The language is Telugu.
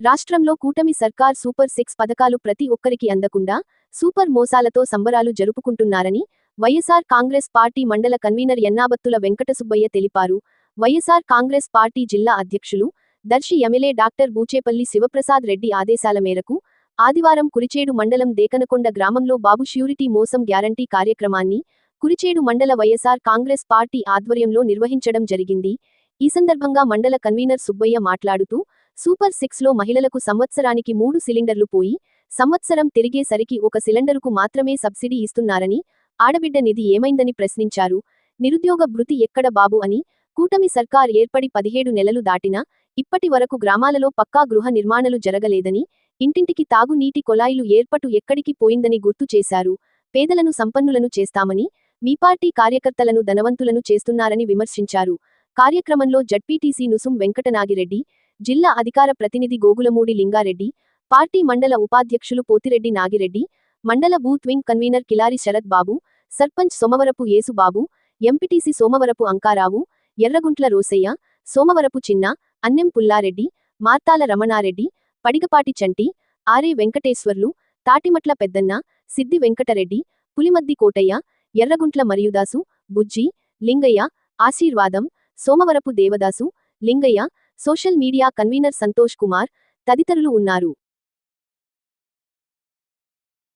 రాష్ట్రంలో కూటమి సర్కార్ సూపర్ సిక్స్ పథకాలు ప్రతి ఒక్కరికి అందకుండా సూపర్ మోసాలతో సంబరాలు జరుపుకుంటున్నారని వైఎస్ఆర్ కాంగ్రెస్ పార్టీ మండల కన్వీనర్ ఎన్నాబత్తుల వెంకటసుబ్బయ్య తెలిపారు. వైఎస్ఆర్ కాంగ్రెస్ పార్టీ జిల్లా అధ్యక్షులు దర్శి ఎమ్మెల్యే డాక్టర్ బూచేపల్లి శివప్రసాద్ రెడ్డి ఆదేశాల మేరకు ఆదివారం కురిచేడు మండలం దేకనకొండ గ్రామంలో బాబు ష్యూరిటీ మోసం గ్యారంటీ కార్యక్రమాన్ని కురిచేడు మండల వైఎస్ఆర్ కాంగ్రెస్ పార్టీ ఆధ్వర్యంలో నిర్వహించడం జరిగింది. ఈ సందర్భంగా మండల కన్వీనర్ సుబ్బయ్య మాట్లాడుతూ సూపర్ సిక్స్లో మహిళలకు సంవత్సరానికి మూడు సిలిండర్లు పోయి సంవత్సరం తిరిగేసరికి ఒక సిలిండరుకు మాత్రమే సబ్సిడీ ఇస్తున్నారని ఆడబిడ్డ నిధి ఏమైందని ప్రశ్నించారు. నిరుద్యోగ భృతి ఎక్కడ బాబు అని కూటమి సర్కార్ ఏర్పడి పదిహేడు నెలలు దాటినా ఇప్పటి వరకు గ్రామాలలో పక్కా గృహ నిర్మాణాలు జరగలేదని ఇంటింటికి తాగునీటి కొలాయిలు ఏర్పటు ఎక్కడికి పోయిందని గుర్తు చేశారు. పేదలను సంపన్నులను చేస్తామని మీ పార్టీ కార్యకర్తలను ధనవంతులను చేస్తున్నారని విమర్శించారు. కార్యక్రమంలో జడ్పీటీసీ నుసుం వెంకటనాగిరెడ్డి జిల్లా అధికార ప్రతినిధి గోగులమూడి లింగారెడ్డి పార్టీ మండల ఉపాధ్యక్షులు పోతిరెడ్డి నాగిరెడ్డి మండల booth wing convener Kilari Sarath Babu sarpanch Somavarapu Yesubabu MPTC Somavarapu Ankarao Erraguntla Rosaiah Somavarapu Chinna Annem Pullareddy మార్తాల Ramanareddy Padigapati చంటి ఆరే వెంకటేశ్వర్లు తాటిమట్ల పెద్దన్న సిద్ది Venkatareddy Pulimaddi Kotaiah Yerraguntla Mariyadasu Bujji Lingaiah Aseervadam Somavarapu Devadasu Lingaiah social media convener Santosh Kumar తదితరులు ఉన్నారు.